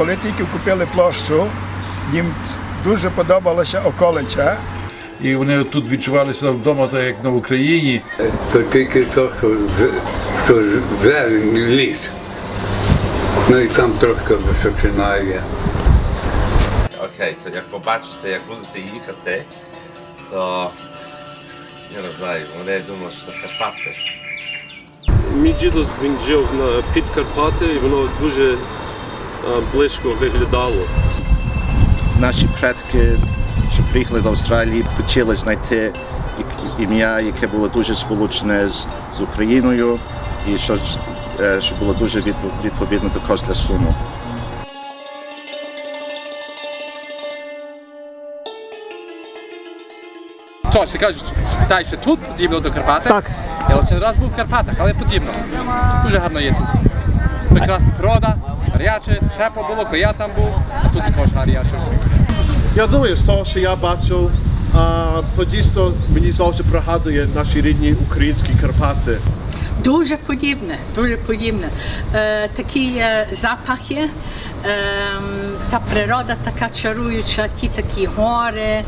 коли тільки купили площу, їм дуже подобалося околиця. І вони тут відчувалися вдома, так як на Україні. то тільки то, що, що зелень ліс. Ну і там трошки височина є. Окей, то як побачите, як будете їхати, то я не знаю, вони думають, що Карпати. Мій дідусь він жив на Підкарпати і воно дуже близько виглядало. наші предки, що приїхали до Австралії, хотіли знайти ім'я, яке було дуже сполучене з, з Україною, і що, е, що було дуже відпо- відповідно також для суму. Тож, ти кажеш, питаєш, що тут подібно до Карпати? Так. Я лише раз був в Карпатах, але подібно. Дуже гарно є тут. Прекрасна природа, гаряче, тепло було, коли я там був, а тут також гаряче. Я думаю, з того, що я бачив, а, то дійсно мені завжди пригадує наші рідні українські Карпати. Дуже подібне, дуже подібне. Е, такі е, запахи, е, та природа така чаруюча, ті такі гори, е,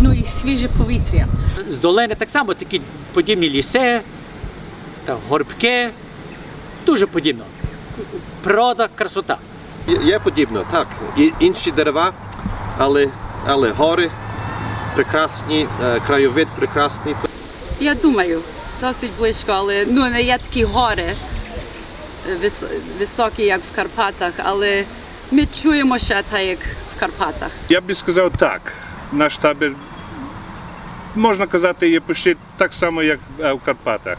ну і свіже повітря. з долини так само такі подібні ліси, та горбки. Дуже подібно. Природа, красота. Є подібно, так. І інші дерева, але, але гори прекрасні, е, краєвид прекрасний. Я думаю, досить близько, але ну не є такі гори е, вис- високі, як в Карпатах, але ми чуємо ще так, як в Карпатах. Я б сказав так. Наш табір, можна казати, є почти так само, як е, в Карпатах.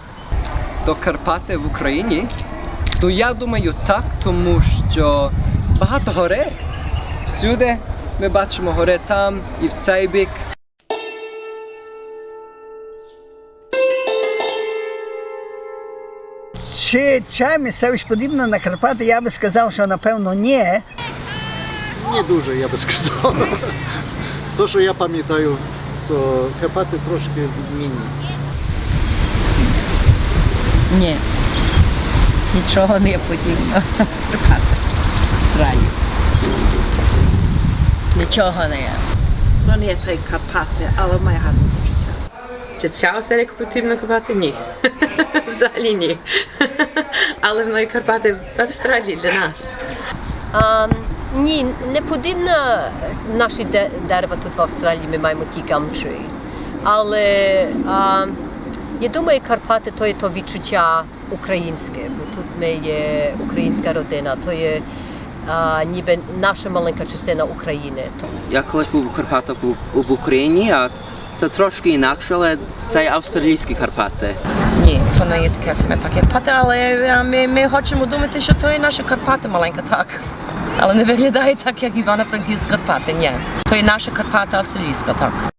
До Карпати в Україні? То я думаю так, тому що багато гори. Всюди ми бачимо гори там і в цей бік. Чи ця місцевість подібна на Карпати, я би сказав, що напевно ні. Не дуже, я би сказав. То, що я пам'ятаю, то Карпати трошки відмінні. Ні, нічого не подібно. Австралії. Нічого не є. Ну не це Карпати, але має гарне почуття. Чи ця оселя потрібно купати? Ні. Взагалі ні. Але в Карпати в Австралії для нас. А, ні, не подібно наші дерева тут в Австралії, ми маємо ті gum trees. Але а, я думаю, Карпати то є то відчуття українське, бо тут ми є українська родина, то є а, ніби наша маленька частина України. Я колись був у Карпатах в Україні, а це трошки інакше, але це австралійські Карпати. Ні, то не є таке саме так, Карпати, але ми, ми хочемо думати, що то є наші Карпати маленька, так. Але не виглядає так, як Івано-Франківська Карпати, ні. То є наша Карпата австралійська, так.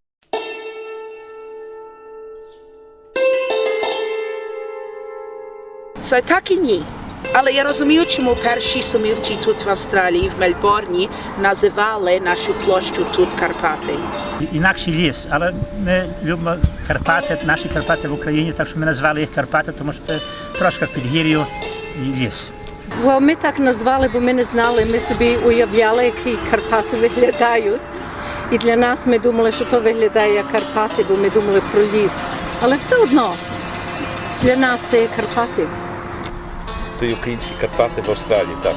Це так і ні. Але я розумію, чому перші сумівці тут в Австралії, в Мельбурні, називали нашу площу тут Карпати. Інакший ліс, але ми любимо Карпати, наші Карпати в Україні, так що ми назвали їх Карпати, тому що це трошки підгір'ю і ліс. Well, ми так назвали, бо ми не знали, ми собі уявляли, які Карпати виглядають. І для нас ми думали, що то виглядає як Карпати, бо ми думали про ліс. Але все одно для нас це є Карпати. То є українські Карпати в Австралії, так.